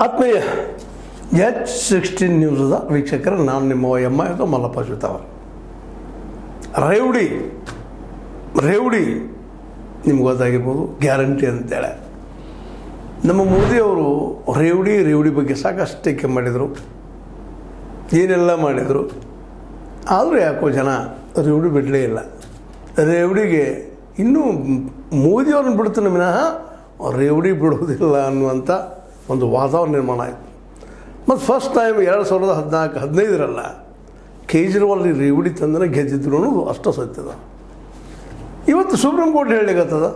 ಆತ್ಮೀಯ H sixteen ನ್ಯೂಸದ ವೀಕ್ಷಕರ, ನಾನು ನಿಮ್ಮ ಎಮ್ಮ ಇದು ಮಲ್ಲಪ್ಪ ಜೊತಾವರ್ ರೇವಡಿ ರೇವಡಿ ನಿಮ್ಗೆ ಗೊತ್ತಾಗಿರ್ಬೋದು, ಗ್ಯಾರಂಟಿ ಅಂತೇಳೆ. ನಮ್ಮ ಮೋದಿಯವರು ರೇವಡಿ ರೇವಡಿ ಬಗ್ಗೆ ಸಾಕಷ್ಟು ಟೀಕೆ ಮಾಡಿದರು. ಏನೆಲ್ಲ ಮಾಡಿದರು? ಆದರೂ ಯಾಕೋ ಜನ ರೇವಡಿ ಬಿಡಲೇ ಇಲ್ಲ. ರೇವಡಿಗೆ ಇನ್ನೂ ಮೋದಿಯವ್ರನ್ನ ಬಿಡ್ತಾನೆ, ವಿನಃ ರೇವಡಿ ಬಿಡೋದಿಲ್ಲ ಅನ್ನುವಂಥ ಒಂದು ವಾತಾವರಣ ನಿರ್ಮಾಣ ಆಯಿತು. ಮತ್ತು ಫಸ್ಟ್ ಟೈಮ್ ಎರಡು ಸಾವಿರದ ಹದಿನಾಲ್ಕು, ಹದಿನೈದರಲ್ಲ ಕೇಜ್ರಿವಾಲ್ ರೇವಡಿ ತಂದನ ಗೆದ್ದಿದ್ರು ಅನ್ನೋದು ಅಷ್ಟು ಸತ್ಯದ. ಇವತ್ತು ಸುಪ್ರೀಂ ಕೋರ್ಟ್ ಹೇಳಿಕತ್ತದ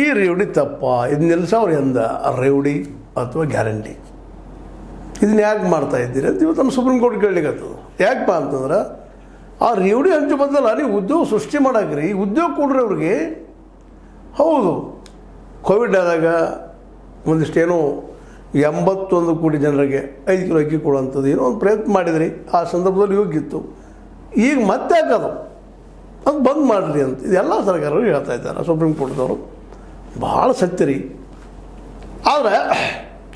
ಈ ರೇವಡಿ ತಪ್ಪ ಇದು ನಿಲ್ಸವ್ರು ಎಂದ, ರೇವಡಿ ಅಥವಾ ಗ್ಯಾರಂಟಿ? ಇದನ್ನ ಯಾಕೆ ಮಾಡ್ತಾ ಇದ್ದೀರಿ ಅಂತ ಇವತ್ತು ನಮ್ಮ ಸುಪ್ರೀಂ ಕೋರ್ಟ್ ಕೇಳಲಿಕ್ಕತ್ತದ ಯಾಕಪ್ಪ ಅಂತಂದ್ರೆ, ಆ ರೇವಡಿ ಹಂಚು ಬದಲ ನೀವು ಉದ್ಯೋಗ ಸೃಷ್ಟಿ ಮಾಡಾಕ್ರಿ ಉದ್ಯೋಗ ಕೊಡ್ರಿ ಅವ್ರಿಗೆ. ಹೌದು, ಕೋವಿಡ್ ಆದಾಗ ಒಂದಿಷ್ಟು ಏನೋ ಎಂಬತ್ತೊಂದು ಕೋಟಿ ಜನರಿಗೆ ಐದು ಕಿಲೋ ಅಕ್ಕಿ ಕೊಡುವಂಥದ್ದು ಏನೋ ಒಂದು ಪ್ರಯತ್ನ ಮಾಡಿದ್ರಿ. ಆ ಸಂದರ್ಭದಲ್ಲಿ ಯೋಗ್ಯಿತ್ತು. ಈಗ ಮತ್ತೆ ಹಾಕೋದು ಅದು ಬಂದ್ ಮಾಡಿರಿ ಅಂತ. ಇದೆಲ್ಲ ಸರ್ಕಾರಗಳು ಹೇಳ್ತಾ ಇದ್ದಾರೆ, ಸುಪ್ರೀಂ ಕೋರ್ಟ್ದವರು. ಭಾಳ ಸತ್ಯ ರೀ. ಆದರೆ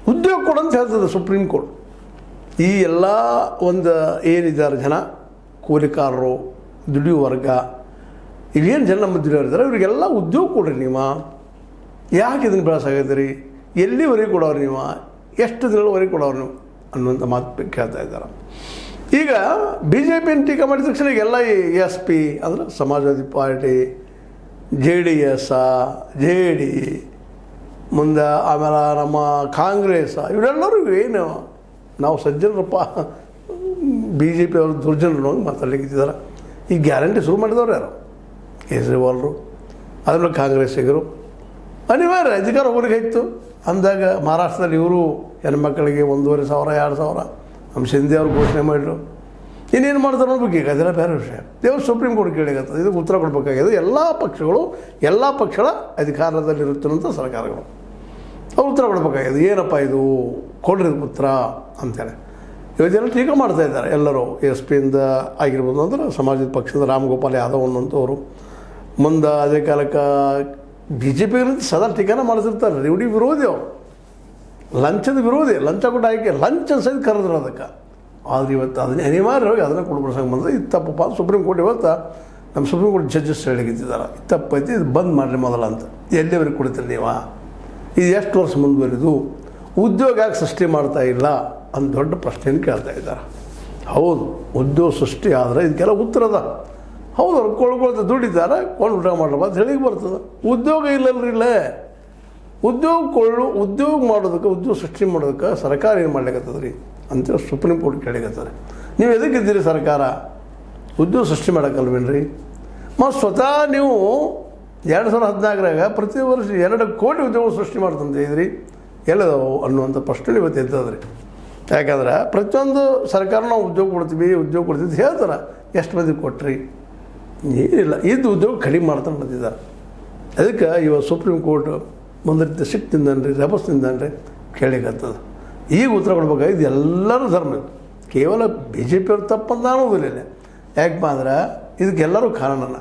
ಉದ್ಯೋಗ ಕೊಡು ಅಂತ ಹೇಳ್ತದೆ ಸುಪ್ರೀಂ ಕೋರ್ಟ್. ಈ ಎಲ್ಲ ಒಂದು ಏನಿದ್ದಾರೆ ಜನ? ಕೂಲಿಕಾರರು ದುಡಿಯುವ ವರ್ಗ. ಇವೇನು ಜನ ನಮ್ಮ ದುಡಿಯೋರಿದ್ದಾರೆ? ಇವರಿಗೆಲ್ಲ ಉದ್ಯೋಗ ಕೊಡ್ರಿ ನೀವು. ಯಾಕೆ ಇದನ್ನು ಬೆಳೆಸಾಗೈತೆ ಎಲ್ಲಿವರೆಗೆ ಕೊಡೋರು ನೀವು? ಎಷ್ಟು ದಿನಗಳವರೆಗೆ ಕೊಡೋರು ನೀವು? ಅನ್ನುವಂಥ ಮಾತು ಕೇಳ್ತಾ ಇದ್ದಾರೆ. ಈಗ ಬಿ ಜೆ ಪಿಯನ್ನು ಟೀಕೆ ಮಾಡಿದ ತಕ್ಷಣ ಎಲ್ಲ ಎಸ್ ಪಿ, ಅಂದರೆ Samajwadi party, J D S, J D, ಮುಂದೆ ಆಮೇಲೆ ನಮ್ಮ ಕಾಂಗ್ರೆಸ್ ಇವರೆಲ್ಲರೂ ಏನು ನಾವು ಸಜ್ಜನರಪ್ಪ ಬಿ ಜೆ ಪಿ ಅವರು ದುರ್ಜನರು ಹೋಗಿ ಈ ಗ್ಯಾರಂಟಿ ಶುರು ಮಾಡಿದವ್ರು ಯಾರು? ಕೇಜ್ರಿವಾಲ್ರು ಅದರಲ್ಲಿ ಕಾಂಗ್ರೆಸ್ಸಿಗರು. ಅನಿವಾರ್ಯ, ಅಧಿಕಾರ ಊರಿಗೆ ಇತ್ತು. ಅಂದಾಗ ಮಹಾರಾಷ್ಟ್ರದಲ್ಲಿ ಇವರು ಹೆಣ್ಮಕ್ಳಿಗೆ ಒಂದೂವರೆ ಸಾವಿರ, ಎರಡು ಸಾವಿರ. ನಮ್ಮ ಶಿಂದೆ ಅವರು ಘೋಷಣೆ ಮಾಡಿದ್ರು. ಇನ್ನೇನು ಮಾಡ್ತಾರೆ ನೋಡ್ಬೇಕು ಈಗ, ಅದೆಲ್ಲ ಬೇರೆ ವಿಷಯ. ದೇವ್ರು ಸುಪ್ರೀಂ ಕೋರ್ಟ್ ಕೇಳಿಗತ್ತದೆ. ಇದಕ್ಕೆ ಉತ್ತರ ಕೊಡಬೇಕಾಗಿದೆ ಎಲ್ಲ ಪಕ್ಷಗಳು, ಎಲ್ಲ ಪಕ್ಷಗಳ ಅಧಿಕಾರದಲ್ಲಿರುತ್ತಿರುವಂಥ ಸರ್ಕಾರಗಳು. ಅವ್ರು ಉತ್ತರ ಕೊಡಬೇಕಾಗಿದೆ ಏನಪ್ಪ ಇದು? ಕೊಡ್ರಿ ಉತ್ತರ ಅಂತೇಳಿ. ಇವತ್ತೆಲ್ಲ ಟೀಕೆ ಮಾಡ್ತಾ ಇದ್ದಾರೆ ಎಲ್ಲರೂ. ಎಸ್ ಪಿಯಿಂದ ಆಗಿರ್ಬೋದು ಅಂದ್ರೆ ಸಮಾಜದ ಪಕ್ಷದ ರಾಮಗೋಪಾಲ್ ಯಾದವ್ ಅನ್ನೋಂಥವ್ರು ಮುಂದೆ ಅದೇ ಕಾಲಕ್ಕೆ ಬಿ ಜೆ ಪಿ ಸದಾ ಟೀಕಾನ ಮಾಡಿಸಿರ್ತಾರೆ. ರೇವಡಿ ವಿರೋಧಿ ಅವರು. ಲಂಚದ ವಿರೋಧಿ, ಲಂಚ ಕೂಡ ಆಯ್ಕೆ ಲಂಚ ಸಹಿತ ಕರೆದ್ರು ಅದಕ್ಕೆ. ಆದ್ರೆ ಇವತ್ತು ಅದನ್ನ ಅನಿವಾರ್ಯವಾಗಿ ಅದನ್ನು ಕೊಡ್ಬಿಡ್ಸಂಗೆ ಬಂದ್ರೆ ಇದು ಸುಪ್ರೀಂ ಕೋರ್ಟ್ ಇವತ್ತು ನಮ್ಮ ಸುಪ್ರೀಂ ಕೋರ್ಟ್ ಜಡ್ಜಸ್ ಹೇಳಿಗಿದ್ದಾರೆ ಇದು ತಪ್ಪೈತಿ ಇದು ಬಂದ್ ಮಾಡಿರಿ ಮೊದಲ ಅಂತ. ಎಲ್ಲಿವರೆಗೆ ಕೊಡ್ತೀರಿ ನೀವು? ಇದು ಎಷ್ಟು ವರ್ಷ ಮುಂದುವರಿದು? ಉದ್ಯೋಗ ಯಾಕೆ ಸೃಷ್ಟಿ ಮಾಡ್ತಾ ಇಲ್ಲ ಅಂತ ದೊಡ್ಡ ಪ್ರಶ್ನೆಯನ್ನು ಕೇಳ್ತಾ ಇದ್ದಾರೆ. ಹೌದು, ಉದ್ಯೋಗ ಸೃಷ್ಟಿ ಆದರೆ ಇದಕ್ಕೆಲ್ಲ ಉತ್ತರದ ಹೌದು ಅವ್ರು ಕೊಳ್ಳಕೊಳ್ತಾ ದುಡಿತಾರೆ ಕೊಂಡು ಊಟ ಮಾಡ್ರಪ್ಪ ಅಂತ ಹೇಳಿ ಬರ್ತದೆ. ಉದ್ಯೋಗ ಇಲ್ಲಲ್ರಿ ಇಲ್ಲೇ. ಉದ್ಯೋಗ ಕೊಳ್ಳು, ಉದ್ಯೋಗ ಮಾಡೋದಕ್ಕೆ, ಉದ್ಯೋಗ ಸೃಷ್ಟಿ ಮಾಡೋದಕ್ಕೆ ಸರ್ಕಾರ ಏನು ಮಾಡ್ಲಿಕ್ಕತ್ತದ ರೀ ಅಂತೇಳಿ ಸುಪ್ರೀಂ ಕೋರ್ಟ್ ಕೇಳಿಕತ್ತಾರೆ ನೀವು ಎದಕ್ಕಿದ್ದೀರಿ ಸರ್ಕಾರ? ಉದ್ಯೋಗ ಸೃಷ್ಟಿ ಮಾಡೋಕ್ಕಲ್ವೇನ್ರಿ ಮತ್ತು ಸ್ವತಃ ನೀವು ಎರಡು ಸಾವಿರದ ಹದಿನಾಲ್ಕರಾಗ ಪ್ರತಿ ವರ್ಷ ಎರಡು ಕೋಟಿ ಉದ್ಯೋಗ ಸೃಷ್ಟಿ ಮಾಡ್ತಂತ ಇದ್ರಿ. ಎಲ್ಲದವು ಅನ್ನುವಂಥ ಪ್ರಶ್ನೆ ಇವತ್ತು ಎದ್ದದ್ರಿ. ಯಾಕಂದ್ರೆ ಪ್ರತಿಯೊಂದು ಸರ್ಕಾರ ನಾವು ಉದ್ಯೋಗ ಕೊಡ್ತೀವಿ ಉದ್ಯೋಗ ಕೊಡ್ತೀವಿ ಅಂತ ಹೇಳ್ತಾರೆ. ಎಷ್ಟು ಮಂದಿ ಕೊಟ್ರಿ? ಏನಿಲ್ಲ, ಇದ್ದು ಉದ್ಯೋಗ ಕಡಿಮೆ ಮಾಡ್ತಾ ಬಂದಿದ್ದಾರೆ. ಅದಕ್ಕೆ ಇವತ್ತು ಸುಪ್ರೀಂ ಕೋರ್ಟ್ ಮುಂದಿರ್ತ ಸಿಕ್ ತಿಂದನ್ರಿ ರಭಸ್ ತಿಂದನ್ರಿ ಕೇಳಿಕತ್ತದ. ಈಗ ಉತ್ತರ ಕೊಡ್ಬೇಕಾಗಿದ್ದು ಎಲ್ಲರೂ ಧರ್ಮ ಕೇವಲ ಬಿ ಜೆ ಪಿಯವ್ರು ತಪ್ಪಂತ ಅನ್ನೋದಿಲ್ಲ. ಯಾಕಪ್ಪ ಅಂದ್ರೆ ಇದಕ್ಕೆಲ್ಲರೂ ಕಾರಣನ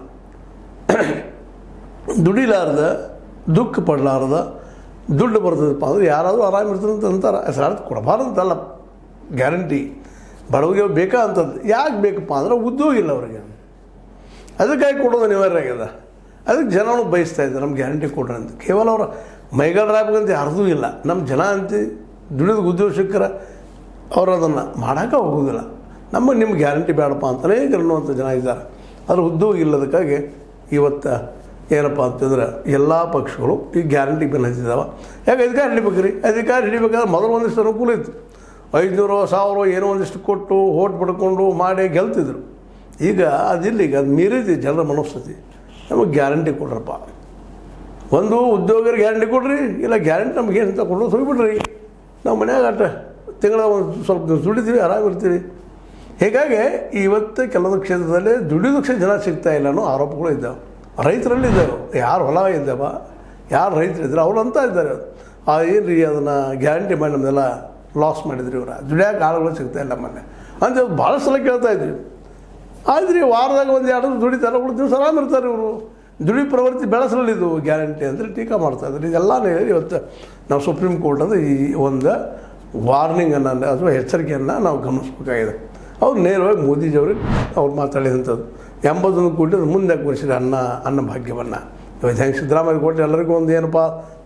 ದುಡಿಲಾರ್ದ, ದುಃಖ ಪಡಲಾರ್ದ, ದುಡ್ಡು ಬರ್ತದಪ್ಪ ಅಂದ್ರೆ ಯಾರಾದರೂ ಆರಾಮ ಇರ್ತದೆ ಅಂತ ಅಂತಾರೆ. ಹೆಸರಾರ್ಥ ಕೊಡಬಾರ್ದಂತಲ್ಲ ಗ್ಯಾರಂಟಿ ಬಡವಿಗೆ ಬೇಕಾ ಅಂತದ್ದು. ಯಾಕೆ ಬೇಕಪ್ಪ ಅಂದ್ರೆ ಉದ್ಯೋಗ ಇಲ್ಲ ಅವ್ರಿಗೆ. ಅದಕ್ಕಾಗಿ ಕೊಡೋದು ಅನಿವಾರ್ಯ ಆಗ್ಯದ. ಅದಕ್ಕೆ ಜನನು ಬಯಸ್ತಾ ಇದ್ದಾರೆ ನಮ್ಗೆ ಗ್ಯಾರಂಟಿ ಕೊಡ್ರಿ ಅಂತ. ಕೇವಲ ಅವ್ರ ಅಂತ ಯಾರ್ದೂ ಇಲ್ಲ. ನಮ್ಮ ಜನ ಅಂತ ದುಡಿದ ಉದ್ಯೋಗ ಅವರು ಅದನ್ನು ಮಾಡೋಕೆ ಹೋಗೋದಿಲ್ಲ. ನಮಗೆ ನಿಮ್ಗೆ ಗ್ಯಾರಂಟಿ ಬೇಡಪ್ಪ ಅಂತಲೇ ಅನ್ನುವಂಥ ಜನ ಇದ್ದಾರೆ. ಆದರೆ ಉದ್ಯೋಗ ಇಲ್ಲದಕ್ಕಾಗಿ ಇವತ್ತು ಏನಪ್ಪ ಅಂತಂದ್ರೆ ಎಲ್ಲ ಪಕ್ಷಗಳು ಈ ಗ್ಯಾರಂಟಿ ಬೆನ್ನ ಹತ್ತಿದ್ದಾವೆ ಯಾಕೆ ಅಧಿಕಾರ ಹಿಡಿಬೇಕ್ರಿ? ಅಧಿಕಾರ ಹಿಡಿಬೇಕಾದ್ರೆ ಮೊದಲು ಒಂದಿಷ್ಟು ಅನುಕೂಲ ಇತ್ತು. ಐದುನೂರು, ಸಾವಿರ ಏನೋ ಒಂದಿಷ್ಟು ಕೊಟ್ಟು, ಓಟ್ ಪಡ್ಕೊಂಡು ಮಾಡಿ ಗೆಲ್ತಿದ್ರು. ಈಗ ಅದಿಲ್ಲ ಈಗ ಅದು ಮೀರಿದೆ ಜನರ ಮನಸ್ಥಿತಿ. ನಮಗೆ ಗ್ಯಾರಂಟಿ ಕೊಡ್ರಪ್ಪ. ಒಂದು ಉದ್ಯೋಗರಿಗೆ ಗ್ಯಾರಂಟಿ ಕೊಡ್ರಿ, ಇಲ್ಲ ಗ್ಯಾರಂಟಿ ನಮ್ಗೆ ಏನು ಅಂತ ಕೊಡೋದು ಹೋಗಿಬಿಡ್ರಿ. ನಾವು ಮನ್ಯಾಗ ಆಟ ತಿಂಗಳ ಒಂದು ಸ್ವಲ್ಪ ದುಡಿತೀವಿ ಆರಾಮಿರ್ತೀವಿ ಹೀಗಾಗಿ ಇವತ್ತು ಕೆಲವೊಂದು ಕ್ಷೇತ್ರದಲ್ಲಿ ದುಡಿಯೋದಕ್ಕೆ ಜನ ಸಿಗ್ತಾ ಇಲ್ಲ ಅನ್ನೋ ಆರೋಪಗಳು ಇದ್ದಾವೆ. ರೈತರಲ್ಲಿ ಇದ್ದಾವೆ. ಯಾರು ಹೊಲ ಇದ್ದಾವ, ಯಾರು ರೈತರು ಇದ್ದಾರೆ, ಅವ್ರು ಅಂತ ಇದ್ದಾರೆ. ಆ ಏನು ರೀ ಅದನ್ನು ಗ್ಯಾರಂಟಿ ಮಾಡಿ ನಮ್ಮನ್ನೆಲ್ಲ ಲಾಸ್ ಮಾಡಿದ್ರಿ ಇವರ. ದುಡಿಯೋಕೆ ಆಳುಗಳು ಸಿಗ್ತಾ ಇಲ್ಲ ಮೊನ್ನೆ. ಅಂತ ಭಾಳ ಸಲ ಕೇಳ್ತಾ ಇದ್ವಿ. ಆದ್ರೆ ವಾರದಾಗ ಒಂದು ಎರಡು ದುಡಿತಾರೆ ಉಳಿದ ದಿವಸ ಇರ್ತಾರೆ ಇವರು. ದುಡಿ ಪ್ರವೃತ್ತಿ ಬೆಳೆಸಲಿ ಇದು ಗ್ಯಾರಂಟಿ ಅಂದರೆ ಟೀಕಾ ಮಾಡ್ತಾ ಇದ್ದಾರೆ. ಇದೆಲ್ಲ ಹೇಳಿ ಇವತ್ತು ನಾವು ಸುಪ್ರೀಂ ಕೋರ್ಟ್ ಅಂದರೆ ಈ ಒಂದು ವಾರ್ನಿಂಗನ್ನು ಅಥವಾ ಎಚ್ಚರಿಕೆಯನ್ನು ನಾವು ಗಮನಿಸ್ಬೇಕಾಗಿದೆ. ಅವ್ರು ನೇರವಾಗಿ ಮೋದಿಜಿಯವ್ರಿಗೆ ಅವ್ರು ಮಾತಾಡಿದಂಥದ್ದು. ಎಂಬತ್ತೊಂದು ಕೋಟಿ ಮುಂದೆ ಕೊಡಿಸಿರಿ ಅನ್ನ ಅನ್ನ ಭಾಗ್ಯವನ್ನು. ಇವತ್ತು ಹೆಂಗೆ ಸಿದ್ದರಾಮಯ್ಯ ಕೋಟೆ ಎಲ್ಲರಿಗೂ ಒಂದು ಏನಪ್ಪ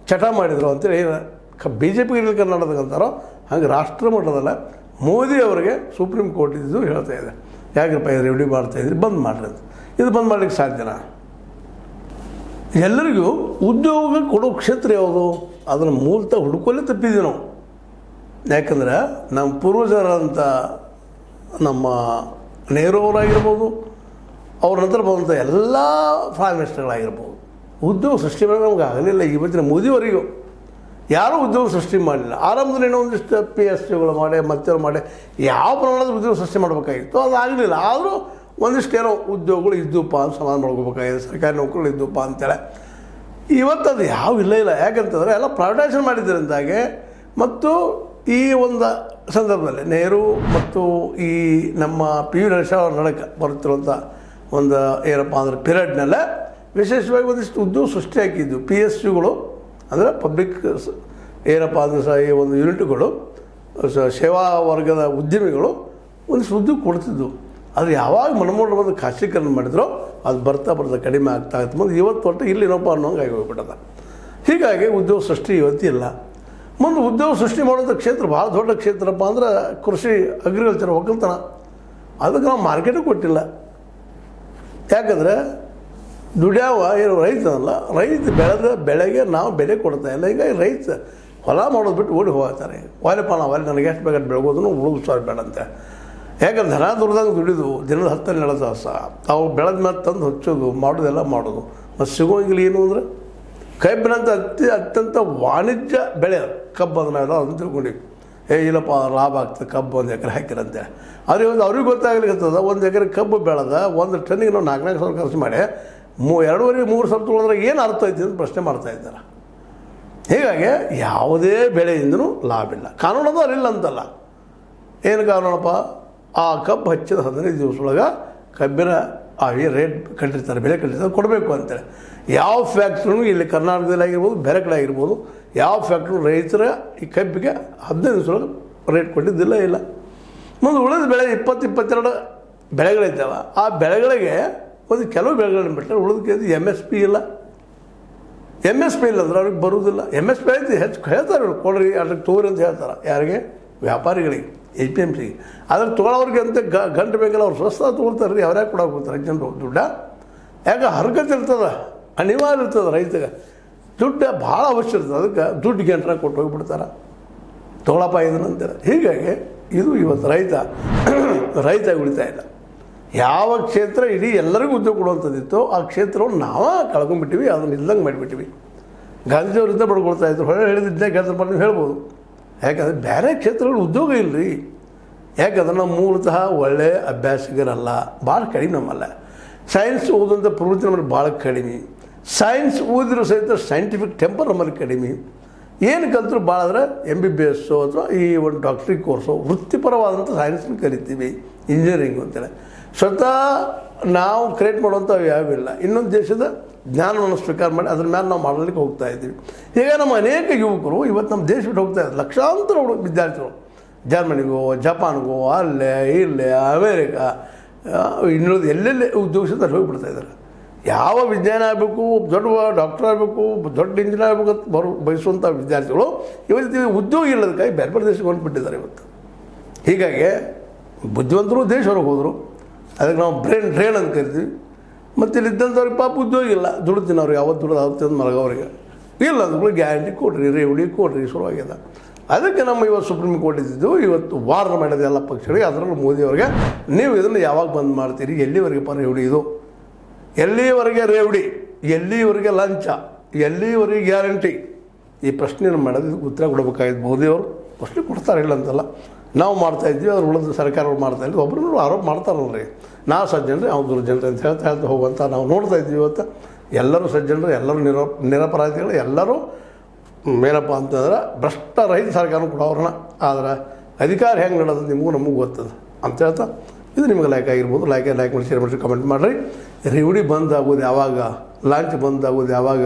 ಚಟ ಮಾಡಿದ್ರು ಅಂತೇಳಿ ಕ ಬಿ ಜೆ ಪಿ ಇರಲಿ ಕರ್ನಾಟಕದಾಗ ಅಂತಾರೋ ಹಂಗೆ ರಾಷ್ಟ್ರ ಮಟ್ಟದಲ್ಲ ಮೋದಿ ಅವರಿಗೆ ಸುಪ್ರೀಂ ಕೋರ್ಟ್ ಇದ್ದು ಹೇಳ್ತಾ ಇದೆ. ಯಾಕಪ್ಪ ಇದು ಮಾಡ್ತಾ ಇದ್ರಿ? ಬಂದ್ ಮಾಡ್ರಿ ಇದು ಬಂದ್ ಮಾಡ್ಲಿಕ್ಕೆ ಸಾಧ್ಯನಾ? ಎಲ್ಲರಿಗೂ ಉದ್ಯೋಗ ಕೊಡೋ ಕ್ಷೇತ್ರ ಯಾವುದು? ಅದನ್ನು ಮೂಲತಃ ಹುಡುಕೋಲೆ ತಪ್ಪಿದ್ದೀವಿ ನಾವು. ಯಾಕಂದ್ರೆ ನಮ್ಮ ಪೂರ್ವಜರಾದಂಥ ನಮ್ಮ ನೆಹರು ಅವರಾಗಿರ್ಬೋದು, ಅವ್ರ ನಂತರ ಬಂದಂಥ ಎಲ್ಲ ಪ್ರೈಮ್ ಮಿನಿಸ್ಟರ್ಗಳಾಗಿರ್ಬೋದು ಉದ್ಯೋಗ ಸೃಷ್ಟಿ ಮಾಡೋದು ನಮ್ಗೆ ಆಗಲಿಲ್ಲ ಇವತ್ತಿನ ಮೋದಿವರೆಗೂ ಯಾರೂ ಉದ್ಯೋಗ ಸೃಷ್ಟಿ ಮಾಡಲಿಲ್ಲ ಆರಂಭದಲ್ಲಿ ಏನೋ ಒಂದಿಷ್ಟು ಪಿ ಎಸ್ ಸಿಗಳು ಮಾಡಿ, ಮತ್ತೆಲ್ಲ ಮಾಡಿ, ಯಾವ ಪ್ರಮಾಣದ ಉದ್ಯೋಗ ಸೃಷ್ಟಿ ಮಾಡಬೇಕಾಗಿತ್ತು? ಅದು ಆಗಲಿಲ್ಲ. ಆದರೂ ಒಂದಿಷ್ಟು ಏನೋ ಉದ್ಯೋಗಗಳು ಇದ್ದೂಪ್ಪ ಅಂತ ಸಮಾಧಾನ ಮಾಡ್ಕೋಬೇಕಾಗಿದೆ. ಸರ್ಕಾರಿ ನೌಕರಿಗಳು ಇದ್ದೂಪ್ಪ ಅಂತೇಳಿ. ಇವತ್ತು ಅದು ಯಾವ ಇಲ್ಲ ಇಲ್ಲ. ಯಾಕಂತಂದರೆ ಎಲ್ಲ ಪ್ರೈವೇಟೈಸೇಷನ್ ಮಾಡಿದ್ದರಿಂದಾಗೆ ಮತ್ತು ಈ ಒಂದು ಸಂದರ್ಭದಲ್ಲಿ ನೆಹರು ಮತ್ತು ಈ ನಮ್ಮ ಪಿ ವಿ ನರೇಶ್ ಅವರ ನಡಕ ಬರುತ್ತಿರುವಂಥ ಒಂದು ಏನಪ್ಪ ಅಂದ್ರೆ ಪಿರಿಯಡ್ನಲ್ಲೇ ವಿಶೇಷವಾಗಿ ಒಂದಿಷ್ಟು ಉದ್ಯೋಗ ಸೃಷ್ಟಿಯಾಗಿದ್ದು ಪಿ ಎಸ್ ಯುಗಳು ಅಂದರೆ ಪಬ್ಲಿಕ್ ಏನಪ್ಪ ಅಂದರೆ ಸಹ ಈ ಒಂದು ಯೂನಿಟ್ಗಳು ಸೇವಾ ವರ್ಗದ ಉದ್ಯಮಿಗಳು ಒಂದು ಸುದ್ದಿ ಕೊಡ್ತಿದ್ದವು ಆದರೆ ಯಾವಾಗ ಮನಮೋಹನ್ ಬಂದು ಖಾಸಗೀಕರಣ ಮಾಡಿದ್ರೋ, ಅದು ಬರ್ತಾ ಬರ್ತಾ ಕಡಿಮೆ ಆಗ್ತಾ ಇತ್ತು. ಮುಂದೆ ಇವತ್ತು ಹೊರಟು ಇಲ್ಲಿನಪ್ಪ ಅನ್ನೋಂಗೆ ಆಗಿ ಹೋಗ್ಬಿಟ್ಟದ. ಹೀಗಾಗಿ ಉದ್ಯೋಗ ಸೃಷ್ಟಿ ಇವತ್ತಿಲ್ಲ ಮುಂದೆ ಉದ್ಯೋಗ ಸೃಷ್ಟಿ ಮಾಡೋಂಥ ಕ್ಷೇತ್ರ ಭಾಳ ದೊಡ್ಡ ಕ್ಷೇತ್ರಪ್ಪ ಅಂದ್ರೆ ಕೃಷಿ ಅಗ್ರಿಕಲ್ಚರ್ ಒಕ್ಕಲ್ತನ. ಅದಕ್ಕೆ ನಾವು ಮಾರ್ಕೆಟು ಕೊಟ್ಟಿಲ್ಲ. ಯಾಕಂದರೆ ದುಡ್ಯಾವ ಏನು ರೈತನಲ್ಲ ರೈತ ಬೆಳೆದ ಬೆಳೆಗೆ ನಾವು ಬೆಲೆ ಕೊಡ್ತಾ ಇಲ್ಲ ಹೀಗಾಗಿ ರೈತ ಹೊಲ ಮಾಡೋದು ಬಿಟ್ಟು ಓಡಿ ಹೋಗ್ತಾರೆ. ಒಲೆಪ್ಪ ನಾವು ಅಲ್ಲಿ ನನಗೆ ಎಷ್ಟು ಬೇಕಾದ್ರೆ ಬೆಳಗೋದನ್ನು ಉಳಿದು ಸಾರಿ ಬೇಡಂತೆ. ಯಾಕಂದ್ರೆ ದನ ದುರ್ದಂಗೆ ದುಡಿದು ದಿನದ ಹತ್ತು ಹನ್ನೆರಡು ತಾಸ ಅವು ಬೆಳೆದ ಮೇಲೆ ತಂದು ಹಚ್ಚೋದು, ಮಾಡೋದೆಲ್ಲ ಮಾಡೋದು. ಮತ್ತು ಸಿಗೋಂಗಿಲ್ಲ ಏನು ಅಂದರೆ, ಕಬ್ಬಿನಂತ ಅತ್ಯ, ಅತ್ಯಂತ ವಾಣಿಜ್ಯ ಬೆಳೆ. ಕಬ್ಬು ಅದನ್ನ ಎಲ್ಲ ಅದನ್ನು ತಿಳ್ಕೊಂಡಿವಿ. ಏ, ಇಲ್ಲಪ್ಪ, ಲಾಭ ಆಗ್ತದೆ ಕಬ್ಬು ಒಂದು ಎಕರೆ ಹಾಕಿರಂತೆ. ಅವ್ರಿಗೆ ಒಂದು ಅವ್ರಿಗೆ ಗೊತ್ತಾಗಲಿಕ್ಕೆ ಒಂದು ಎಕರೆ ಕಬ್ಬು ಬೆಳೆದ, ಒಂದು ಟನ್ನಿಗೆ ನಾವು ನಾಲ್ಕು ನಾಲ್ಕು ಸಾವಿರ ಖರ್ಚು ಮಾಡಿ ಮೂ ಎರಡೂವರೆ, ಮೂರು ಸಾವಿರ ತೊಗೊಂಡ್ರೆ ಏನು ಅರ್ಥ ಐತಿ ಅಂತ ಪ್ರಶ್ನೆ ಮಾಡ್ತಾ ಇದ್ದಾರೆ. ಹೀಗಾಗಿ ಯಾವುದೇ ಬೆಳೆಯಿಂದನೂ ಲಾಭ ಇಲ್ಲ. ಕಾನೂನು ಅದು ಅಲ್ಲಿಲ್ಲ ಅಂತಲ್ಲ. ಏನು ಕಾನೂನಪ್ಪ ಆ ಕಬ್ಬು ಹಚ್ಚಿದ ಹದಿನೈದು ದಿವಸದೊಳಗೆ ಕಬ್ಬಿನ ಆ ರೇಟ್ ಕಟ್ಟಿರ್ತಾರೆ, ಬೆಲೆ ಕಟ್ಟಿರ್ತಾರೆ, ಕೊಡಬೇಕು ಅಂತೇಳಿ. ಯಾವ ಫ್ಯಾಕ್ಟ್ರಿನೂ ಇಲ್ಲಿ ಕರ್ನಾಟಕದಲ್ಲಿ ಆಗಿರ್ಬೋದು, ಬೇರೆ ಕಡೆ ಆಗಿರ್ಬೋದು, ಯಾವ ಫ್ಯಾಕ್ಟ್ರಿ ರೈತರ ಈ ಕಬ್ಬಿಗೆ ಹದಿನೈದು ದಿವಸದೊಳಗೆ ರೇಟ್ ಕೊಟ್ಟಿದ್ದಿಲ್ಲ, ಇಲ್ಲ. ಮುಂದೆ ಉಳಿದ ಬೆಳೆ ಇಪ್ಪತ್ತು, ಇಪ್ಪತ್ತೆರಡು ಬೆಳೆಗಳಿದ್ದಾವೆ. ಆ ಬೆಳೆಗಳಿಗೆ ಒಂದು ಕೆಲವು ಬೆಳೆಗಳನ್ನ ಬಿಟ್ಟರೆ ಉಳಿದಕ್ಕೆ ಎಂ ಎಸ್ ಪಿ ಇಲ್ಲ. ಎಂ ಎಸ್ ಪಿ ಇಲ್ಲ ಅಂದ್ರೆ ಅವ್ರಿಗೆ ಬರುವುದಿಲ್ಲ. ಎಂ ಎಸ್ ಪಿ ಐತಿ ಹೆಚ್ಚು ಹೇಳ್ತಾರೆ ಕೊಡ್ರಿ ಅದಕ್ಕೆ ತೋರಿ ಅಂತ ಹೇಳ್ತಾರೆ. ಯಾರಿಗೆ? ವ್ಯಾಪಾರಿಗಳಿಗೆ ಎಚ್ ಪಿ ಎಂ ಸಿಗೆ ಅದ್ರ ತೊಗೊಳೋರಿಗೆ ಅಂತ ಗಂಟು ಬೇಕಲ್ಲ, ಅವ್ರು ಸ್ವಸ್ಥ ತೊಗೊಳ್ತಾರೆ ರೀ, ಅವರೇ ಕೊಡೋಕೆ ಹೋಗ್ತಾರೆ ಜನರು ದುಡ್ಡ. ಯಾಕೆ? ಹರ್ಕತ್ ಇರ್ತದೆ, ಅನಿವಾರ್ಯ ಇರ್ತದೆ ರೈತಗೆ. ದುಡ್ಡು ಭಾಳ ಅವಶ್ಯ ಇರ್ತದೆ, ಅದಕ್ಕೆ ದುಡ್ಡು ಗಂಟ್ರ ಕೊಟ್ಟು ಹೋಗಿಬಿಡ್ತಾರೆ. ತೊಗೊಳಪ್ಪ ಇದನ್ನ ಅಂತಾರೆ. ಹೀಗಾಗಿ ಇದು ಇವತ್ತು ರೈತ ರೈತ ಉಳಿತಾ ಇಲ್ಲ. ಯಾವ ಕ್ಷೇತ್ರ ಇಡೀ ಎಲ್ಲರಿಗೂ ಉದ್ಯೋಗ ಕೊಡುವಂಥದ್ದಿತ್ತು ಆ ಕ್ಷೇತ್ರವನ್ನು ನಾವೇ ಕಳ್ಕೊಂಡ್ಬಿಟ್ಟಿವಿ, ಅದನ್ನು ಇಲ್ದಂಗೆ ಮಾಡಿಬಿಟ್ಟಿವಿ. ಗಾಂಧೀಜಿಯವರಿಂದ ಬಡ್ಕೊಳ್ತಾ ಇದ್ರು. ಹೊಳೆ ಹೇಳಿದ್ದೆ ಕೆಲಸ ನೀವು ಹೇಳ್ಬೋದು. ಯಾಕಂದರೆ ಬೇರೆ ಕ್ಷೇತ್ರಗಳು ಉದ್ಯೋಗ ಇಲ್ಲರಿ ಯಾಕಂದ್ರೆ ನಾವು ಮೂಲತಃ ಒಳ್ಳೆಯ ಅಭ್ಯಾಸಿಗರಲ್ಲ, ಭಾಳ ಕಡಿಮೆ ನಮ್ಮಲ್ಲ. ಸೈನ್ಸ್ ಓದುವಂಥ ಪ್ರವೃತ್ತಿ ನಮ್ಮಲ್ಲಿ ಭಾಳ ಕಡಿಮೆ. ಸೈನ್ಸ್ ಓದಿರೋ ಸಹಿತ ಸೈಂಟಿಫಿಕ್ ಟೆಂಪರ್ ನಮ್ಮಲ್ಲಿ ಕಡಿಮೆ. ಏನು ಕಲ್ತರು ಭಾಳ ಅಂದರೆ ಎಂ ಬಿ ಬಿ ಎಸ್ಸು ಅಥವಾ ಈ ಒಂದು ಡಾಕ್ಟ್ರಿ ಕೋರ್ಸು ವೃತ್ತಿಪರವಾದಂಥ ಸೈನ್ಸ್ನ ಕರಿತೀವಿ ಇಂಜಿನಿಯರಿಂಗು ಅಂತೇಳಿ ಸ್ವತಃ ನಾವು ಕ್ರಿಯೇಟ್ ಮಾಡುವಂಥ ಯಾವಿಲ್ಲ. ಇನ್ನೊಂದು ದೇಶದ ಜ್ಞಾನವನ್ನು ಸ್ವೀಕಾರ ಮಾಡಿ ಅದ್ರ ಮೇಲೆ ನಾವು ಮಾಡಲಿಕ್ಕೆ ಹೋಗ್ತಾ ಇದ್ದೀವಿ. ಈಗ ನಮ್ಮ ಅನೇಕ ಯುವಕರು ಇವತ್ತು ನಮ್ಮ ದೇಶ ಬಿಟ್ಟು ಹೋಗ್ತಾ ಇದ್ದಾರೆ. ಲಕ್ಷಾಂತರ ವಿದ್ಯಾರ್ಥಿಗಳು. ಜರ್ಮನಿಗೋ, ಜಪಾನ್ಗೋ, ಅಲ್ಲೇ, ಇಲ್ಲೇ, ಅಮೇರಿಕಾ ಇನ್ನುಳಿದ ಎಲ್ಲೆಲ್ಲಿ ಉದ್ಯೋಗಿಸಿದ ಹೋಗಿಬಿಡ್ತಾ ಇದ್ದಾರೆ. ಯಾವ ವಿಜ್ಞಾನ ಆಗಬೇಕು, ದೊಡ್ಡ ಡಾಕ್ಟರ್ ಆಗಬೇಕು, ದೊಡ್ಡ ಇಂಜಿನಿಯರ್ ಆಗಬೇಕು ಅಂತ ಬರೋ ಬಯಸುವಂಥ ವಿದ್ಯಾರ್ಥಿಗಳು ಇವತ್ತು ಉದ್ಯೋಗ ಇಲ್ಲದಕ್ಕಾಗಿ ಬೇರೆ ಬೇರೆ ದೇಶಕ್ಕೆ ಹೊಂಟ್ಬಿಟ್ಟಿದ್ದಾರೆ ಇವತ್ತು. ಹೀಗಾಗಿ ಬುದ್ಧಿವಂತರು ದೇಶ ಹೊರಗೆ ಹೋದರು. ಅದಕ್ಕೆ ನಾವು ಬ್ರೈನ್ ಡ್ರೈನ್ ಅಂತ ಕರಿತೀವಿ. ಮತ್ತು ಇಲ್ಲಿದ್ದಂಥವ್ರಿಗೆ ಪಾಪ ಉದ್ಯೋಗ ಇಲ್ಲ. ದುಡ್ಡು ಅವ್ರಿಗೆ ಯಾವತ್ತು ದುಡ್ದು ಆಗುತ್ತೆ ಮಲಗವ್ರಿಗೆ. ಇಲ್ಲ ಅದ್ರಗಳು ಗ್ಯಾರಂಟಿ ಕೊಡ್ರಿ ರೇವಡಿ ಕೊಡ್ರಿ, ಶುರುವಾಗಿದೆ ಅದಕ್ಕೆ ನಮ್ಮ ಇವತ್ತು ಸುಪ್ರೀಂ ಕೋರ್ಟ್ ಇದ್ದಿದ್ದು, ಇವತ್ತು ವಾರ ಮಾಡಿದ ಎಲ್ಲ ಪಕ್ಷಗಳಿಗೆ ಅದರಲ್ಲೂ ಮೋದಿಯವ್ರಿಗೆ ನೀವು ಇದನ್ನು ಯಾವಾಗ ಬಂದ್ ಮಾಡ್ತೀರಿ? ಎಲ್ಲಿವರೆಗೆ ಪರ ರೇವಡಿ ಇದು? ಎಲ್ಲಿವರೆಗೆ ರೇವಡಿ ಎಲ್ಲಿವರೆಗೆ ಲಂಚ? ಎಲ್ಲಿವರೆಗೆ ಗ್ಯಾರಂಟಿ ಈ ಪ್ರಶ್ನೆಯನ್ನು ಮಾಡೋದು ಉತ್ತರ ಕೊಡಬೇಕಾಗಿದ್ದು ಮೋದಿಯವರು ಪ್ರಶ್ನೆ ಕೊಡ್ತಾರೆ ಇಲ್ಲ ಅಂತಲ್ಲ. ನಾವು ಮಾಡ್ತಾ ಇದ್ವಿ ಅದ್ರ ಉಳಿದ ಸರ್ಕಾರಗಳು ಮಾಡ್ತಾ ಇದ್ವಿ ಒಬ್ಬರು ಆರೋಪ ಮಾಡ್ತಾರಲ್ರಿ. ನಾವು ಸಜ್ಜನರಿ, ಅವ್ರು ದುರ್ಜನರು ಅಂತ ಹೇಳ್ತಾ ಹೇಳ್ತಾ ಹೋಗುವಂಥ ನಾವು ನೋಡ್ತಾ ಇದ್ವಿ ಇವತ್ತು. ಎಲ್ಲರೂ ಸಜ್ಜನರು, ಎಲ್ಲರೂ ನಿರ, ನಿರಪರಾಧಿಗಳು, ಎಲ್ಲರೂ ಏನಪ್ಪ ಅಂತಂದ್ರೆ ಭ್ರಷ್ಟ ರೈತ ಸರ್ಕಾರ ಕೂಡ ಅವ್ರನ್ನ. ಆದ್ರೆ ಅಧಿಕಾರ ಹೆಂಗೆ ನಡೆದು ನಿಮಗೂ ನಮಗೂ ಗೊತ್ತದ ಅಂತ ಹೇಳ್ತಾ ಇದು ನಿಮಗೆ ಲೈಕ್ ಆಗಿರ್ಬೋದು. ಲೈಕ್ ಲೈಕ್ ಮಾಡಿ ಶೇರ್ ಮಾಡಿ ಕಮೆಂಟ್ ಮಾಡಿರಿ. ರೆವಡಿ ಬಂದ್ ಆಗೋದು ಯಾವಾಗ? ಲಾಂಚ್ ಬಂದಾಗೋದು ಯಾವಾಗ?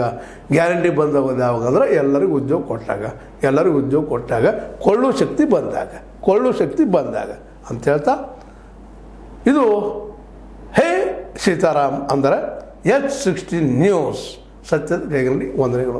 ಗ್ಯಾರಂಟಿ ಬಂದಾಗೋದು ಯಾವಾಗ? ಅಂದ್ರೆ ಎಲ್ಲರಿಗೂ ಉದ್ಯೋಗ ಕೊಟ್ಟಾಗ, ಎಲ್ಲರಿಗೂ ಉದ್ಯೋಗ ಕೊಟ್ಟಾಗ ಕೊಳ್ಳುವ ಶಕ್ತಿ ಬಂದಾಗ. ಕೊಳ್ಳೋ ಶಕ್ತಿ ಬಂದಾಗ ಅಂತ ಹೇಳ್ತಾ, ಇದು ಹೇ ಸೀತಾರಾಮ್ ಅಂದರೆ ಎಚ್ ಸಿಕ್ಸ್ಟೀನ್ ನ್ಯೂಸ್ ಸತ್ಯದ ಕೈಗಲ್ಲಿ ವಂದನೆಗಳು.